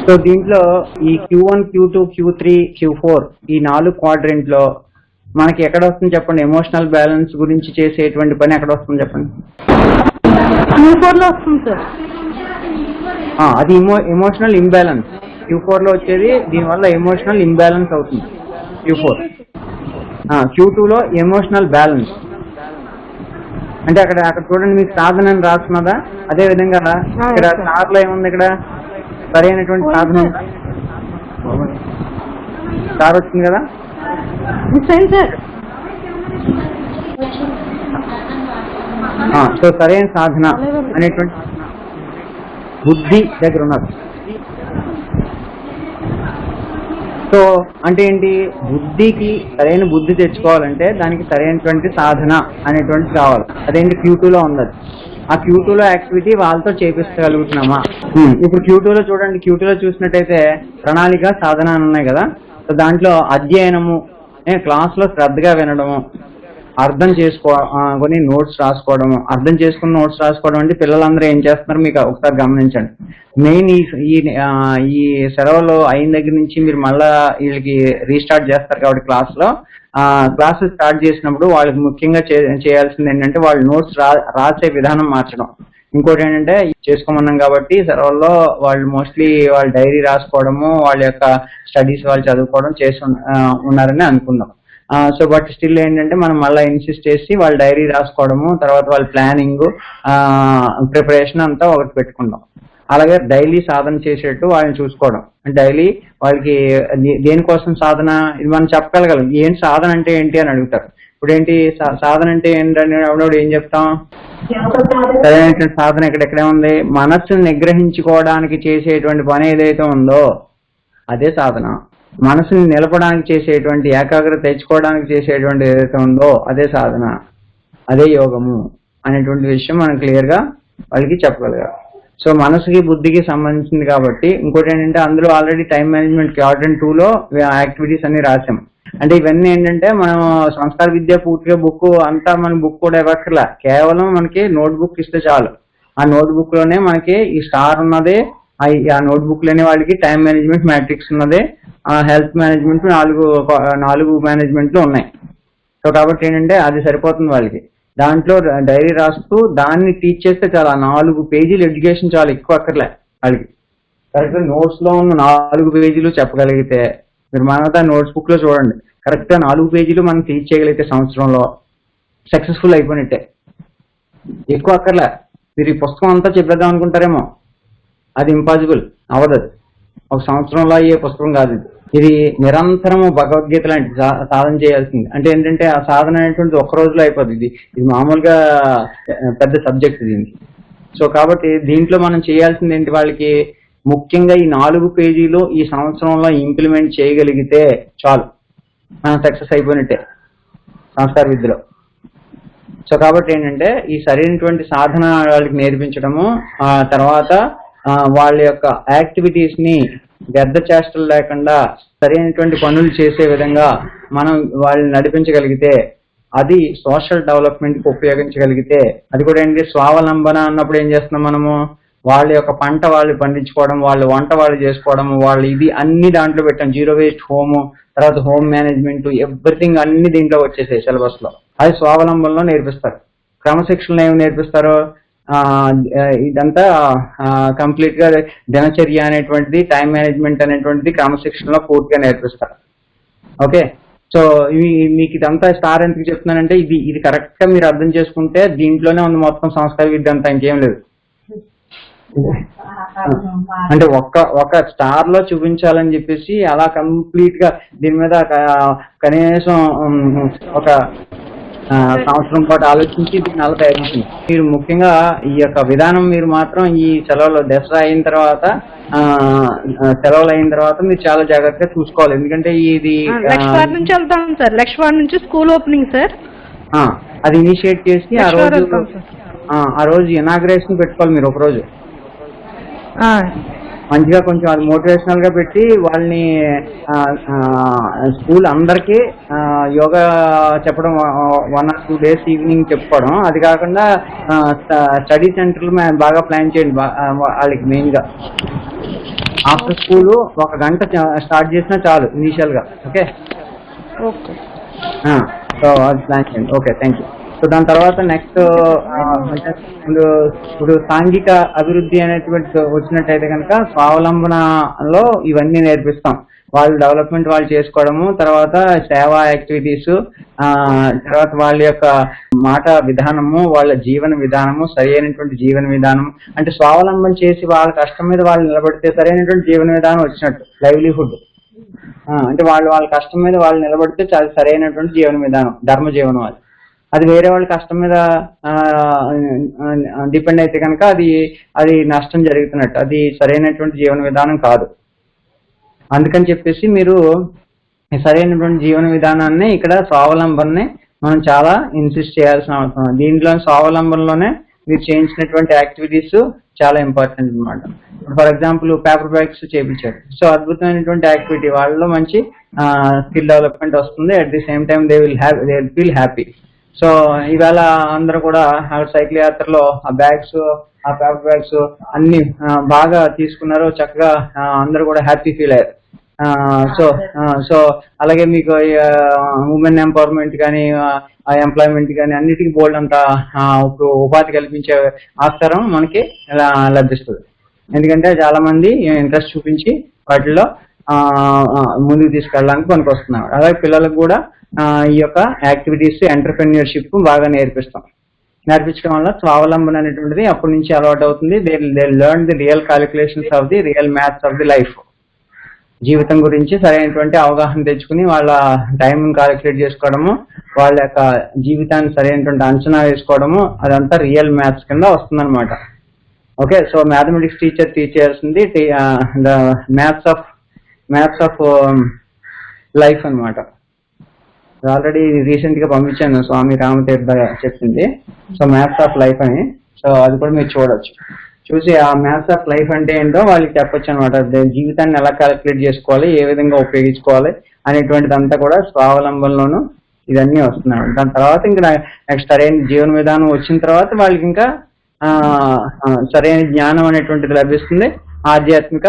So దీంట్లో ఈ Q one Q two Q three Q four ఈ నాలుగు క్వాడ్రెంట్లో మనకి ఎక్కడ వస్తుంది చెప్పండి? ఎమోషనల్ బ్యాలెన్స్ గురించి చేసేటువంటి పని ఎక్కడ వస్తుంది చెప్పండి? క్యూ ఫోర్లో వస్తుంది సార్. ఆ, అది ఎమో ఎమోషనల్ ఇంబ్యాలెన్స్ క్యూ ఫోర్లో వచ్చేది దీనివల్ల ఎమోషనల్ ఇంబ్యాలెన్స్ అవుతుంది. క్యూ ఫోర్ క్యూ టూలో ఎమోషనల్ బ్యాలెన్స్ అంటే అక్కడ అక్కడ చూడండి మీకు సాధన అని రాస్తున్నదా అదే విధంగా ఇక్కడ. స్టార్లో ఏముంది ఇక్కడ? సరైనటువంటి సాధన? స్టార్ వచ్చింది కదా? సార్ సో సరైన సాధన అనేటువంటి బుద్ధి దగ్గర ఉన్నారు. సో అంటే ఏంటి బుద్ధికి సరైన బుద్ధి తెచ్చుకోవాలంటే దానికి సరైనటువంటి సాధన అనేటువంటి కావాలి. అదేంటి క్యూ లో ఉంది అది. ఆ క్యూ లో యాక్టివిటీ వాళ్ళతో చేపించగలుగుతున్నామా ఇప్పుడు క్యూ లో చూడండి క్యూ లో చూసినట్టయితే ప్రణాళిక సాధన అని ఉన్నాయి కదా. సో దాంట్లో అధ్యయనము క్లాస్లో శ్రద్ధగా వినడము అర్థం చేసుకోని నోట్స్ రాసుకోవడము. అర్థం చేసుకున్న నోట్స్ రాసుకోవడం అంటే పిల్లలందరూ ఏం చేస్తున్నారు? మీకు ఒకసారి గమనించండి. మెయిన్ ఈ ఈ సెలవులు అయిన దగ్గర నుంచి మీరు మళ్ళా వీళ్ళకి రీస్టార్ట్ చేస్తారు కాబట్టి క్లాస్లో క్లాసెస్ స్టార్ట్ చేసినప్పుడు వాళ్ళకి ముఖ్యంగా చే- చేయాల్సింది ఏంటంటే వాళ్ళు నోట్స్ రా రాసే విధానం మార్చడం. ఇంకోటి ఏంటంటే చేసుకోమన్నాం కాబట్టి సెలవుల్లో వాళ్ళు మోస్ట్లీ వాళ్ళ డైరీ రాసుకోవడము వాళ్ళ యొక్క స్టడీస్ వాళ్ళు చదువుకోవడం చేసి ఉన్నారని అనుకుందాం. సో బట్ స్టిల్ ఏంటంటే మనం మళ్ళీ ఇన్సిస్ట్ చేసి వాళ్ళ డైరీ రాసుకోవడము తర్వాత వాళ్ళ ప్లానింగ్ ప్రిపరేషన్ అంతా ఒకటి పెట్టుకుందాం. అలాగే డైలీ సాధన చేసేట్టు వాళ్ళని చూసుకోవడం. డైలీ వాళ్ళకి దేనికోసం సాధన? ఇది మనం చెప్పగలగలం. ఏంటి సాధన అంటే ఏంటి అని అడుగుతారు. ఇప్పుడు ఏంటి సా- సాధన అంటే ఏంటని అప్పుడు ఏం చెప్తాం? సరైన సాధన ఎక్కడెక్కడే ఉంది? మనస్సును నిగ్రహించుకోవడానికి చేసేటువంటి పని ఏదైతే ఉందో అదే సాధన. మనసుని నిలపడానికి చేసేటువంటి ఏకాగ్రత తెచ్చుకోవడానికి చేసేటువంటి ఏదైతే ఉందో అదే సాధన అదే యోగము అనేటువంటి విషయం మనం క్లియర్గా వాళ్ళకి చెప్పగలగాలి. సో మనసుకి బుద్ధికి సంబంధించింది కాబట్టి ఇంకోటి ఏంటంటే అందులో already time management quadrant two లో యాక్టివిటీస్ అన్ని రాసాం అంటే ఇవన్నీ ఏంటంటే మనం సంస్కార విద్య పూర్తిగా బుక్ అంతా మన బుక్ కూడా ఇవ్వక్కర్లా. కేవలం మనకి నోట్ బుక్ ఇస్తే చాలు. ఆ నోట్ బుక్లోనే మనకి ఈ స్టార్ ఉన్నదే ఆ నోట్బుక్ నోట్ బుక్ వాళ్ళకి టైం మేనేజ్మెంట్ మ్యాట్రిక్స్ ఉన్నది. ఆ హెల్త్ మేనేజ్మెంట్ నాలుగు నాలుగు మేనేజ్మెంట్లు ఉన్నాయి. సో కాబట్టి ఏంటంటే అది సరిపోతుంది వాళ్ళకి. దాంట్లో డైరీ రాస్తూ దాన్ని టీచ్ చేస్తే చాలా నాలుగు పేజీలు ఎడ్యుకేషన్ చాలా ఎక్కువ అక్కర్లే వాళ్ళకి. కరెక్ట్ నోట్స్లో ఉన్న నాలుగు పేజీలు చెప్పగలిగితే మీరు మనత నోట్స్ బుక్లో చూడండి. కరెక్ట్గా నాలుగు పేజీలు మనం టీచ్ చేయగలిగితే సంవత్సరంలో సక్సెస్ఫుల్ అయిపోయినట్టే. ఎక్కువ అక్కర్లే. మీరు ఈ పుస్తకం అంతా చెప్పేద్దాం అనుకుంటారేమో. అది ఇంపాసిబుల్ అవ్వదు. ఒక సంవత్సరంలో అయ్యే పుస్తకం కాదు ఇది. ఇది నిరంతరము భగవద్గీత లాంటి సా- సాధన చేయాల్సింది. అంటే ఏంటంటే ఆ సాధన అనేటువంటిది ఒక్క రోజులో అయిపోతుంది ఇది ఇది మామూలుగా పెద్ద సబ్జెక్ట్ దీనికి సో కాబట్టి దీంట్లో మనం చేయాల్సింది ఏంటి వాళ్ళకి? ముఖ్యంగా ఈ నాలుగు పేజీలు ఈ సంవత్సరంలో ఇంప్లిమెంట్ చేయగలిగితే చాలు. మనం సక్సెస్ అయిపోయినట్టే. సంస్కార విద్యలో. సో కాబట్టి ఏంటంటే ఈ సరైనటువంటి సాధన వాళ్ళకి నేర్పించడము ఆ తర్వాత వాళ్ళ యొక్క యాక్టివిటీస్ని వ్యర్థ చేష్టలు లేకుండా సరైనటువంటి పనులు చేసే విధంగా మనం వాళ్ళని నడిపించగలిగితే అది సోషల్ డెవలప్మెంట్కి ఉపయోగించగలిగితే అది కూడా ఏంటి స్వావలంబన అన్నప్పుడు ఏం చేస్తున్నాం మనము? వాళ్ళ యొక్క పంట వాళ్ళు పండించుకోవడం వాళ్ళ వంట వాళ్ళు చేసుకోవడం వాళ్ళు ఇది అన్ని దాంట్లో పెట్టాం. జీరో వేస్ట్ హోమ్ తర్వాత హోమ్ మేనేజ్మెంట్ ఎవ్రీథింగ్ అన్ని దీంట్లో వచ్చేసాయి సిలబస్లో అది స్వావలంబనలో నేర్పిస్తారు. క్రమశిక్షణ ఏమి నేర్పిస్తారు? ఇదంతా కంప్లీట్గా దినచర్య అనేటువంటిది టైం మేనేజ్మెంట్ అనేటువంటిది క్రమశిక్షణలో పూర్తిగా నేర్పిస్తారు. ఓకే? సో మీకు ఇదంతా స్టార్ ఎందుకు చెప్తున్నానంటే ఇది ఇది కరెక్ట్గా మీరు అర్థం చేసుకుంటే దీంట్లోనే ఉంది మొత్తం సంస్కార విద్య అంతా ఇంకేం లేదు. అంటే ఒక్క ఒక స్టార్లో చూపించాలని చెప్పేసి అలా కంప్లీట్గా దీని మీద కనీసం ఒక సంవత్సరం పాటు ఆలోచించి దీన్ని చేసింది. మీరు ముఖ్యంగా ఈ యొక్క విధానం మీరు మాత్రం ఈ సెలవులో దసరా అయిన తర్వాత సెలవులు అయిన తర్వాత మీరు చాలా జాగ్రత్తగా చూసుకోవాలి. ఎందుకంటే ఇది ఆ, లక్ష్వార్ నుంచి వెళ్తాం సార్. లక్ష్వార్ నుంచి స్కూల్ ఓపెనింగ్ సార్. అది ఇనిషియేట్ చేసి ఆ రోజు ఆ, ఆ రోజు ఇనాగ్రేషన్ పెట్టుకోవాలి మీరు ఒక రోజు. మంచిగా కొంచెం అది మోటివేషనల్గా పెట్టి వాళ్ళని స్కూల్ అందరికి యోగా చెప్పడం one or two days evening చెప్పుకోవడం అది కాకుండా స్టడీ సెంటర్లు బాగా ప్లాన్ చేయండి వాళ్ళకి మెయిన్గా. ఆఫ్టర్ స్కూల్ ఒక గంట స్టార్ట్ చేసినా చాలు ఇనీషియల్గా. ఓకే ఓకే సో అది ప్లాన్ చేయండి. ఓకే థ్యాంక్ యూ సో దాని తర్వాత నెక్స్ట్ ఇప్పుడు ఇప్పుడు సాంఘిక అభివృద్ధి అనేటువంటి వచ్చినట్టయితే కనుక స్వావలంబనలో ఇవన్నీ నేర్పిస్తాం. వాళ్ళు డెవలప్మెంట్ వాళ్ళు చేసుకోవడము తర్వాత సేవా యాక్టివిటీస్ తర్వాత వాళ్ళ యొక్క మాట విధానము వాళ్ళ జీవన విధానము సరైనటువంటి జీవన విధానం. అంటే స్వావలంబన చేసి వాళ్ళ కష్టం మీద వాళ్ళు నిలబడితే సరైనటువంటి జీవన విధానం వచ్చినట్టు లైవ్లీహుడ్ అంటే వాళ్ళు వాళ్ళ కష్టం మీద వాళ్ళు నిలబడితే చాలా సరైనటువంటి జీవన విధానం ధర్మ జీవనం అది. అది వేరే వాళ్ళ కష్టం మీద డిపెండ్ అయితే కనుక అది అది నష్టం జరుగుతున్నట్టు. అది సరైనటువంటి జీవన విధానం కాదు. అందుకని చెప్పేసి మీరు సరైనటువంటి జీవన విధానాన్ని ఇక్కడ స్వావలంబనని మనం చాలా ఇన్సిస్ట్ చేయాల్సిన అవసరం. దీంట్లో స్వావలంబనలోనే మీరు చేయించినటువంటి యాక్టివిటీస్ చాలా ఇంపార్టెంట్ అనమాట ఫర్ ఎగ్జాంపుల్ పేపర్ బ్యాగ్స్ చేయించారు. సో అద్భుతమైనటువంటి యాక్టివిటీ వాళ్ళలో మంచి స్కిల్ డెవలప్మెంట్ వస్తుంది. At the same time they will happy they will feel happy so ఇవాళ అందరూ కూడా ఆ సైకిల్ యాత్రలో ఆ బ్యాగ్స్ ఆ పేపర్ బ్యాగ్స్ అన్ని బాగా తీసుకున్నారు. చక్కగా అందరూ కూడా హ్యాపీ ఫీల్ అయ్యారు. సో సో అలాగే మీకు ఉమెన్ ఎంపవర్మెంట్ కానీ ఎంప్లాయ్మెంట్ కానీ అన్నిటికీ బోల్డ్ అంత ఇప్పుడు ఉపాధి కల్పించే ఆస్కారం మనకి ఇలా లభిస్తుంది. ఎందుకంటే చాలా మంది ఇంట్రెస్ట్ చూపించి వాటిలో ముందుకు తీసుకెళ్ళడానికి పనికి అలాగే పిల్లలకు కూడా ఈ యొక్క యాక్టివిటీస్ ఎంటర్ప్రెన్యూర్షిప్ బాగా నేర్పిస్తాం. నేర్పించడం వల్ల స్వావలంబన అనేటువంటిది అప్పటి నుంచి అలవాటు అవుతుంది they they learn the real calculations of the real maths of the life జీవితం గురించి సరైనటువంటి అవగాహన తెచ్చుకుని వాళ్ళ టైం క్యాలిక్యులేట్ చేసుకోవడము వాళ్ళ యొక్క జీవితాన్ని సరైనటువంటి అంచనా వేసుకోవడము అదంతా రియల్ మ్యాథ్స్ కింద వస్తుందన్నమాట. Okay so mathematics teacher teach చేయాల్సింది the maths of maps of life అనమాట ఆల్రెడీ రీసెంట్గా పంపించాను స్వామి రామతీర్థ చెప్పింది. సో మ్యాప్స్ ఆఫ్ లైఫ్ అని. సో అది కూడా మీరు చూడొచ్చు. చూసి ఆ మ్యాథ్స్ ఆఫ్ లైఫ్ అంటే ఏంటో వాళ్ళకి చెప్పొచ్చు అనమాట జీవితాన్ని ఎలా క్యాలిక్యులేట్ చేసుకోవాలి ఏ విధంగా ఉపయోగించుకోవాలి అనేటువంటిదంతా కూడా స్వావలంబనలోను ఇదన్నీ వస్తున్నాయి దాని తర్వాత ఇంకా నెక్స్ట్ సరైన జీవన విధానం వచ్చిన తర్వాత వాళ్ళకి ఇంకా సరైన జ్ఞానం అనేటువంటిది లభిస్తుంది. ఆధ్యాత్మిక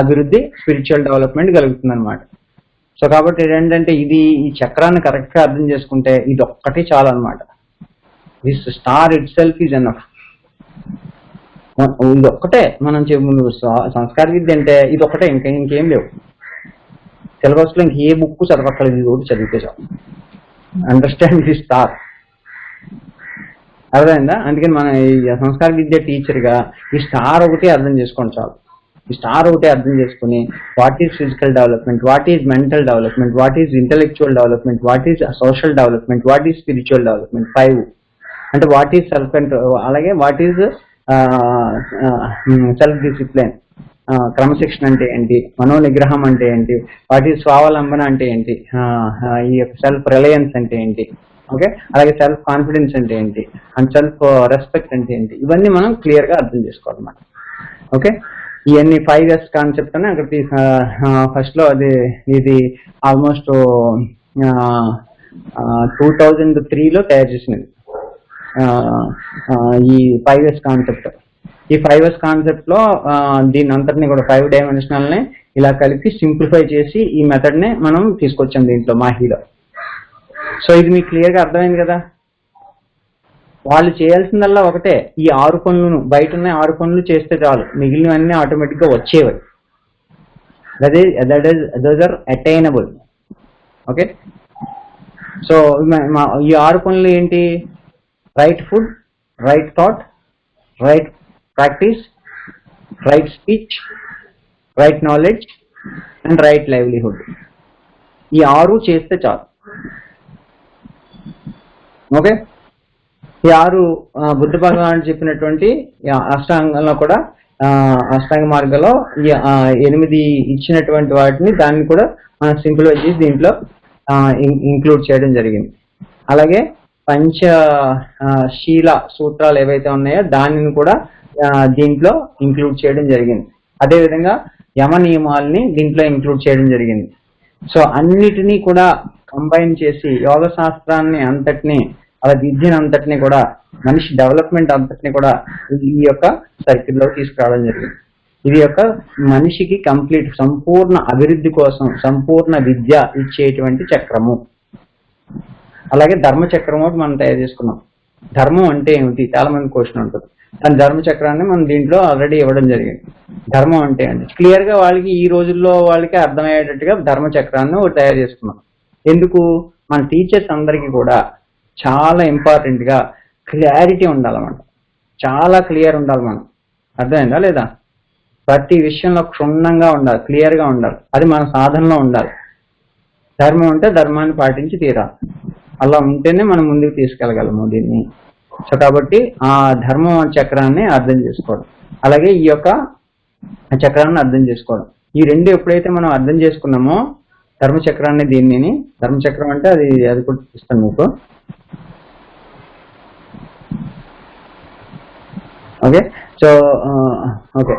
అభివృద్ధి స్పిరిచువల్ డెవలప్మెంట్ కలుగుతుంది అనమాట సో కాబట్టి ఏంటంటే ఇది ఈ చక్రాన్ని కరెక్ట్గా అర్థం చేసుకుంటే ఇది ఒక్కటి చాలు అనమాట this star itself is enough ఇది ఒక్కటే మనం చెప్పు సంస్కార విద్య అంటే ఇది ఒకటే ఇంకా ఇంకేం లేవు. సిలబస్లో ఇంక ఏ బుక్ చదవక్కర్లేదు ఇది ఒకటి చదివితే చాలు అండర్స్టాండ్ ది స్టార్ అర్థమైందా? అందుకని మన సంస్కార విద్య టీచర్గా ఈ స్టార్ ఒకటి అర్థం చేసుకోండి చాలు. స్టార్ ఒకటే అర్థం చేసుకుని what is physical development what is mental development what is intellectual development what is social development what is spiritual development five అంటే వాట్ ఈజ్ సెల్ఫ్ కంట్రోల్ అలాగే వాట్ ఈజ్ సెల్ఫ్ డిసిప్లిన్ క్రమశిక్షణ అంటే ఏంటి? మనోనిగ్రహం అంటే ఏంటి? వాటి స్వావలంబన అంటే ఏంటి? ఈ యొక్క సెల్ఫ్ రిలయన్స్ అంటే ఏంటి? ఓకే అలాగే సెల్ఫ్ కాన్ఫిడెన్స్ అంటే ఏంటి? అండ్ సెల్ఫ్ రెస్పెక్ట్ అంటే ఏంటి? ఇవన్నీ మనం క్లియర్గా అర్థం చేసుకోవాలన్నమాట. ఓకే ఇవన్నీ ఫైవ్ ఇయర్స్ కాన్సెప్ట్ అని అక్కడ ఫస్ట్లో అది ఇది ఆల్మోస్ట్ టూ థౌజండ్ త్రీలో తయారు చేసినది. ఈ ఫైవ్ ఇయర్స్ కాన్సెప్ట్ ఈ ఫైవ్ ఇయర్స్ కాన్సెప్ట్లో దీని అంతటిని కూడా ఫైవ్ డైమెన్షనల్ని ఇలా కలిపి సింప్లిఫై చేసి ఈ మెథడ్ని మనం తీసుకొచ్చాం దీంట్లో మాహీలో సో ఇది మీకు క్లియర్గా అర్థమైంది కదా? వాళ్ళు చేయాల్సిందల్లా ఒకటే. ఈ ఆరు పనులను బయట ఉన్న ఆరు పనులు చేస్తే చాలు. మిగిలినవన్నీ ఆటోమేటిక్గా వచ్చేవి. That is that is those are attainable okay so ఈ ఆరు పనులు ఏంటి? Right food right thought right practice right speech right knowledge and right livelihood ఈ ఆరు చేస్తే చాలు. ఓకే ఈ ఆరు బుద్ధ భగవాన్ చెప్పినటువంటి అష్టాంగంలో కూడా ఆ, అష్టాంగ మార్గంలో ఈ ఎనిమిది ఇచ్చినటువంటి వాటిని దాన్ని కూడా మనం సింపుల్ చేసి దీంట్లో ఇంక్లూడ్ చేయడం జరిగింది. అలాగే పంచ శీల సూత్రాలు ఏవైతే ఉన్నాయో దానిని కూడా దీంట్లో ఇంక్లూడ్ చేయడం జరిగింది. అదేవిధంగా యమ నియమాల్ని దీంట్లో ఇంక్లూడ్ చేయడం జరిగింది. సో అన్నిటినీ కూడా కంబైన్ చేసి యోగ శాస్త్రాన్ని అంతటిని అలా విద్యను అంతటిని కూడా మనిషి డెవలప్మెంట్ అంతటిని కూడా ఈ యొక్క సర్కిల్లో తీసుకురావడం జరిగింది. ఇది యొక్క మనిషికి కంప్లీట్ సంపూర్ణ అభివృద్ధి కోసం సంపూర్ణ విద్య ఇచ్చేటువంటి చక్రము. అలాగే ధర్మ చక్రం ఒకటి మనం తయారు చేసుకున్నాం. ధర్మం అంటే ఏమిటి? చాలా మంది క్వశ్చన్ ఉంటుంది. దాని ధర్మ చక్రాన్ని మనం దీంట్లో ఆల్రెడీ ఇవ్వడం జరిగింది. ధర్మం అంటే ఏంటి? క్లియర్గా వాళ్ళకి ఈ రోజుల్లో వాళ్ళకి అర్థమయ్యేటట్టుగా ధర్మ చక్రాన్ని తయారు చేసుకున్నాం. ఎందుకు? మన టీచర్స్ అందరికీ కూడా చాలా ఇంపార్టెంట్గా క్లారిటీ ఉండాలన్నమాట. చాలా క్లియర్ ఉండాలి మనం అర్థమైందా లేదా? ప్రతి విషయంలో క్షుణ్ణంగా ఉండాలి క్లియర్గా ఉండాలి. అది మన సాధనలో ఉండాలి. ధర్మం ఉంటే ధర్మాన్ని పాటించి తీరాలి. అలా ఉంటేనే మనం ముందుకు తీసుకెళ్ళగలము దీన్ని. సో కాబట్టి ఆ ధర్మం చక్రాన్ని అర్థం చేసుకోవడం. అలాగే ఈ యొక్క చక్రాన్ని అర్థం చేసుకోవడం. ఈ రెండు ఎప్పుడైతే మనం అర్థం చేసుకున్నామో ధర్మచక్రాన్ని దీనిని ధర్మ అంటే అది అది కూడా ఇస్తాను మీకు. ఓకే సో ఓకే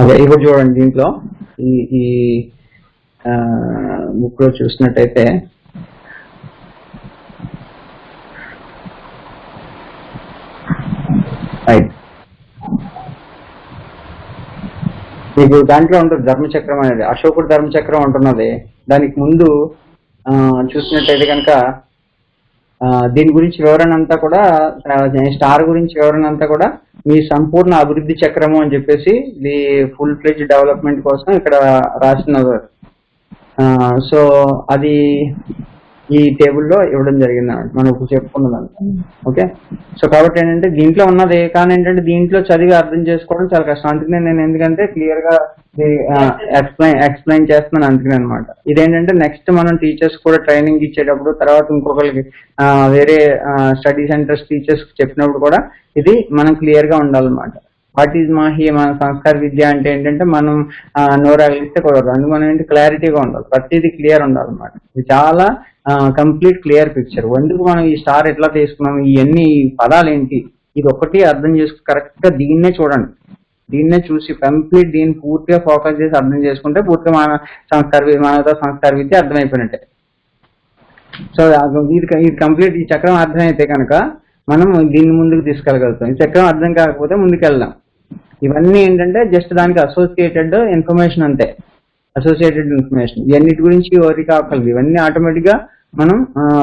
అదే ఇప్పుడు చూడండి దీంట్లో. ఈ ఈ బుక్లో చూసినట్టయితే రైట్ మీకు దాంట్లో ఉంటుంది ధర్మచక్రం అనేది. అశోకుడు ధర్మచక్రం ఉంటున్నది దానికి ముందు చూసినట్టయితే కనుక దీని గురించి వివరణ అంతా కూడా స్టార్ గురించి వివరణ అంతా కూడా మీ సంపూర్ణ అభివృద్ధి చక్రము అని చెప్పేసి ఇది ఫుల్ ఫ్లెజ్ డెవలప్మెంట్ కోసం ఇక్కడ రాసినారు సో అది ఈ టేబుల్లో ఇవ్వడం జరిగింది అన్నమాట. మనం ఇప్పుడు చెప్పుకున్నదాన్ని ఓకే? సో కాబట్టి ఏంటంటే దీంట్లో ఉన్నది కానీ ఏంటంటే దీంట్లో చదివి అర్థం చేసుకోవడం చాలా కష్టం. అందుకనే నేను ఎందుకంటే క్లియర్గా ఎక్స్ప్లెయిన్ ఎక్స్ప్లెయిన్ చేస్తున్నాను అందుకని అనమాట ఇదేంటంటే నెక్స్ట్ మనం టీచర్స్ కూడా ట్రైనింగ్ ఇచ్చేటప్పుడు తర్వాత ఇంకొకరికి వేరే స్టడీ సెంటర్స్ టీచర్స్ చెప్పినప్పుడు కూడా ఇది మనం క్లియర్గా ఉండాలన్నమాట. వాట్ ఈజ్ మాహి మన సంస్కార విద్య అంటే ఏంటంటే మనం నోరాగిస్తే కుదరదు. అందుకని మనం ఏంటి? క్లారిటీగా ఉండాలి. ప్రతిదీ క్లియర్ ఉండాలన్నమాట. ఇది చాలా కంప్లీట్ క్లియర్ పిక్చర్ ఎందుకు మనం ఈ స్టార్ ఎట్లా తీసుకున్నాం? ఇవన్నీ పదాలు ఏంటి ఇది ఒకటి అర్థం చేసుకు కరెక్ట్గా దీన్నే చూడండి. దీన్నే చూసి కంప్లీట్ దీన్ని పూర్తిగా ఫోకస్ చేసి అర్థం చేసుకుంటే పూర్తిగా మన సంస్కార వి- మానవతా సంస్కార విద్య అర్థమైపోయినట్టే సో ఇది ఇది కంప్లీట్ ఈ చక్రం అర్థమైతే కనుక మనం దీన్ని ముందుకు తీసుకెళ్ళగలుగుతాం. ఈ చక్రం అర్థం కాకపోతే ముందుకు వెళ్దాం ఇవన్నీ ఏంటంటే జస్ట్ దానికి అసోసియేటెడ్ ఇన్ఫర్మేషన్ అంతే. అసోసియేటెడ్ ఇన్ఫర్మేషన్ ఇవన్నిటి గురించి ఎవరికి కాకలేదు ఇవన్నీ ఆటోమేటిక్గా మనం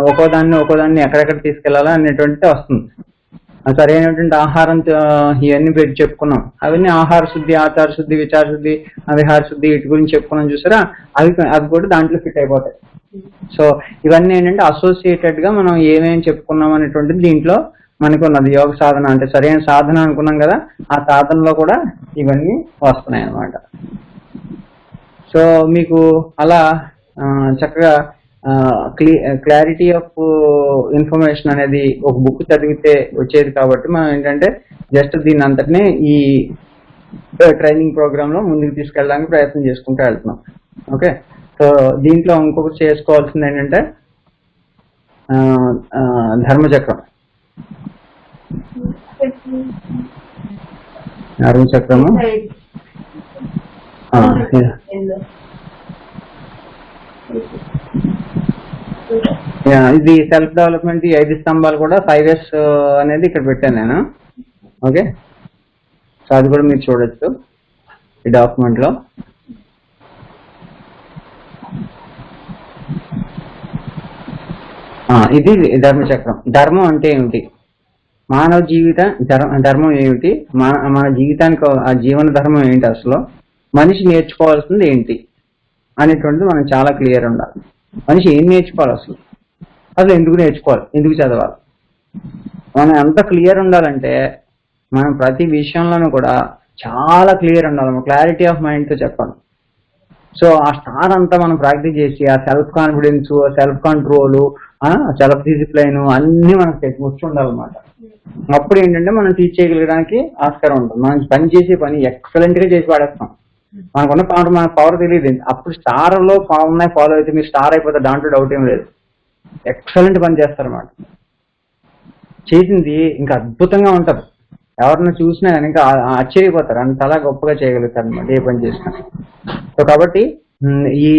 ఒక్కో దాన్ని ఒక్కో దాన్ని ఎక్కడెక్కడ తీసుకెళ్ళాలా అనేటువంటి వస్తుంది. సరైనటువంటి ఆహారం ఇవన్నీ పెట్టి చెప్పుకున్నాం. అవన్నీ ఆహార శుద్ధి ఆచార శుద్ధి విచార శుద్ధి విహార శుద్ధి వీటి గురించి చెప్పుకున్నాం చూసారా? అవి అవి కూడా దాంట్లో ఫిట్ అయిపోతాయి. సో ఇవన్నీ ఏంటంటే అసోసియేటెడ్గా మనం ఏమేమి చెప్పుకున్నాం అనేటువంటిది దీంట్లో మనకు ఉన్నది యోగ సాధన అంటే సరైన సాధన అనుకున్నాం కదా ఆ సాధనలో కూడా ఇవన్నీ వస్తున్నాయి అన్నమాట సో మీకు అలా చక్కగా క్లారిటీ ఆఫ్ ఇన్ఫర్మేషన్ అనేది ఒక బుక్ చదివితే వచ్చేది కాబట్టి మనం ఏంటంటే జస్ట్ దీని అంతటినే ఈ ట్రైనింగ్ ప్రోగ్రామ్లో ముందుకు తీసుకెళ్ళడానికి ప్రయత్నం చేసుకుంటూ వెళ్తున్నాం. ఓకే? సో దీంట్లో ఇంకొకటి చేసుకోవాల్సింది ఏంటంటే ధర్మచక్రం. ధర్మచక్రము. ఇది. యా, ఇది సెల్ఫ్ డెవలప్మెంట్ ఈ ఐదు స్తంభాలు కూడా ఫైవ్ ఇయర్స్ అనేది ఇక్కడ పెట్టాను నేను ఓకే సో అది కూడా మీరు చూడొచ్చు ఈ డాక్యుమెంట్లో. ఆ, ఇది ధర్మచక్రం. ధర్మం అంటే ఏమిటి? మానవ జీవిత ధర్మ ఏమిటి? మన మన జీవితానికి ఆ జీవన ధర్మం ఏంటి అసలు? మనిషి నేర్చుకోవాల్సింది ఏంటి అనేటువంటిది మనం చాలా క్లియర్ ఉండాలి. మనిషి ఏం నేర్చుకోవాలి అసలు? అసలు ఎందుకు నేర్చుకోవాలి? ఎందుకు చదవాలి? మనం ఎంత క్లియర్ ఉండాలంటే మనం ప్రతి విషయంలోనూ కూడా చాలా క్లియర్ ఉండాలి. క్లారిటీ ఆఫ్ మైండ్తో చెప్పాలి. సో ఆ స్టార్ అంతా మనం ప్రాక్టీస్ చేసి ఆ self confidence self control self discipline అన్ని మనకు తెచ్చి ఉండాలన్నమాట. అప్పుడు ఏంటంటే మనం టీచ్ చేయగలగడానికి ఆస్కారం ఉంటుంది. మనం పని చేసే పని ఎక్సలెంట్గా చేసి పాడేస్తాం మనకున్న పవర్ మన పవర్ తెలియదు. అప్పుడు స్టార్లో ఉన్నాయి ఫాలో అయితే మీరు స్టార్ అయిపోతే దాంట్లో డౌట్ ఏం లేదు. ఎక్సలెంట్ పని చేస్తారన్నమాట చేసింది ఇంకా అద్భుతంగా ఉంటారు ఎవరిని చూసినా కానీ ఇంకా ఆశ్చర్యపోతారు. ఆశ్చర్యపోతారు అంతలా గొప్పగా చేయగలుగుతారు అనమాట ఏ పని చేసినా. సో కాబట్టి ఈ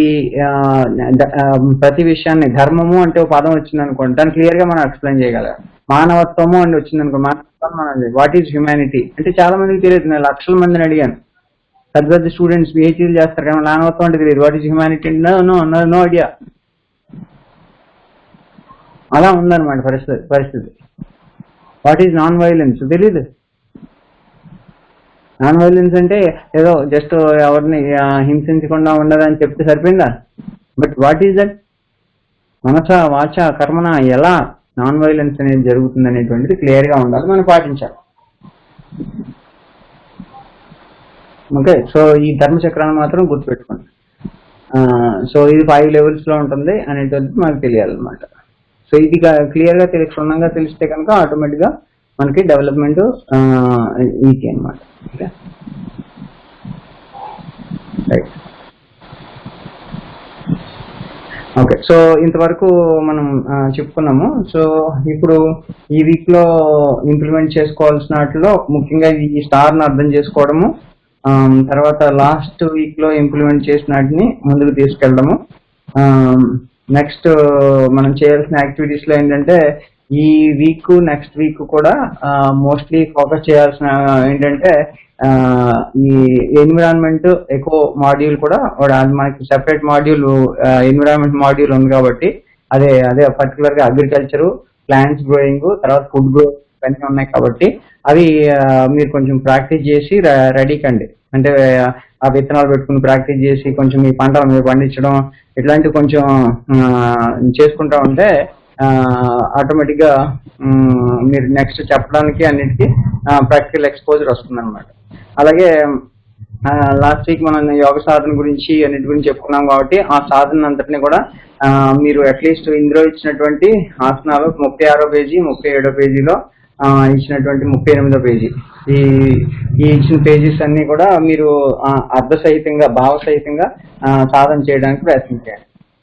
ప్రతి విషయాన్ని ధర్మము అంటే ఒక పదం వచ్చింది అనుకోండి దాన్ని క్లియర్గా మనం ఎక్స్ప్లెయిన్ చేయగలం. మానవత్వము అని వచ్చింది అనుకో మానవత్వం మనం వాట్ ఈజ్ హ్యుమానిటీ అంటే చాలా మందికి తెలియదు నేను లక్షల మందిని అడిగాను. పెద్ద పెద్ద స్టూడెంట్స్ పిహెచ్డీలు చేస్తారు కానీ మానవత్వం అంటే తెలియదు. What is humanity no no no no idea అలా ఉందన్నమాట పరిస్థితి పరిస్థితి. వాట్ ఈజ్ నాన్ వైలెన్స్ తెలీదు. నాన్ వైలెన్స్ అంటే ఏదో జస్ట్ ఎవరిని హింసించకుండా ఉండదని చెప్తే సరిపోయిందా? బట్ వాట్ ఈజ్ దట్ మనస వాచ కర్మన ఎలా నాన్ వైలెన్స్ అనేది జరుగుతుంది అనేటువంటిది క్లియర్గా ఉండాలి. మనం పాటించాలి. ఓకే సో ఈ ధర్మచక్రాన్ని మాత్రం గుర్తుపెట్టుకోండి. సో ఇది ఫైవ్ లెవెల్స్లో ఉంటుంది అనేటువంటిది మనకు తెలియాలన్నమాట. సో ఇది క్లియర్గా తెలిసి క్షుణ్ణంగా తెలిస్తే కనుక ఆటోమేటిక్గా మనకి డెవలప్మెంట్ ఈజీ అనమాట ఓకే రైట్ ఓకే సో ఇంతవరకు మనం చెప్పుకున్నాము. సో ఇప్పుడు ఈ వీక్లో ఇంప్లిమెంట్ చేసుకోవాల్సిన వాటిలో ముఖ్యంగా ఈ స్టార్ను అర్థం చేసుకోవడము తర్వాత లాస్ట్ వీక్లో ఇంప్లిమెంట్ చేసిన వాటిని ముందుకు తీసుకెళ్ళడము నెక్స్ట్ మనం చేయాల్సిన యాక్టివిటీస్లో ఏంటంటే ఈ వీక్ నెక్స్ట్ వీక్ కూడా మోస్ట్లీ ఫోకస్ చేయాల్సిన ఏంటంటే ఈ ఎన్విరాన్మెంట్ ఎకో మాడ్యూల్ కూడా అది మనకి సెపరేట్ మాడ్యూల్ ఎన్విరాన్మెంట్ మాడ్యూల్ ఉంది కాబట్టి అదే అదే పర్టికులర్గా అగ్రికల్చర్ ప్లాంట్స్ గ్రోయింగ్ తర్వాత ఫుడ్ గ్రో ఇవన్నీ ఉన్నాయి కాబట్టి అవి మీరు కొంచెం ప్రాక్టీస్ చేసి రెడీ కండి. అంటే ఆ విత్తనాలు పెట్టుకుని ప్రాక్టీస్ చేసి కొంచెం మీ పంటలు మీరు పండించడం ఇట్లాంటివి కొంచెం చేసుకుంటా ఉంటే ఆటోమేటిక్గా మీరు నెక్స్ట్ చెప్పడానికి అన్నిటికీ ప్రాక్టికల్ ఎక్స్పోజర్ వస్తుంది అనమాట అలాగే లాస్ట్ వీక్ మనం యోగ సాధన గురించి అన్నిటి గురించి చెప్పుకున్నాం కాబట్టి ఆ సాధన అంతటిని కూడా మీరు అట్లీస్ట్ ఇందులో ఇచ్చినటువంటి ఆసనాలు ముప్పై ఆరో పేజీ ముప్పై ఏడో పేజీలో ఇచ్చినటువంటి ముప్పై ఎనిమిదో పేజీ. ఈ ఈ ఇచ్చిన పేజెస్ అన్ని కూడా మీరు అర్థసహితంగా భావసహితంగా సాధన చేయడానికి ప్రయత్నించండి.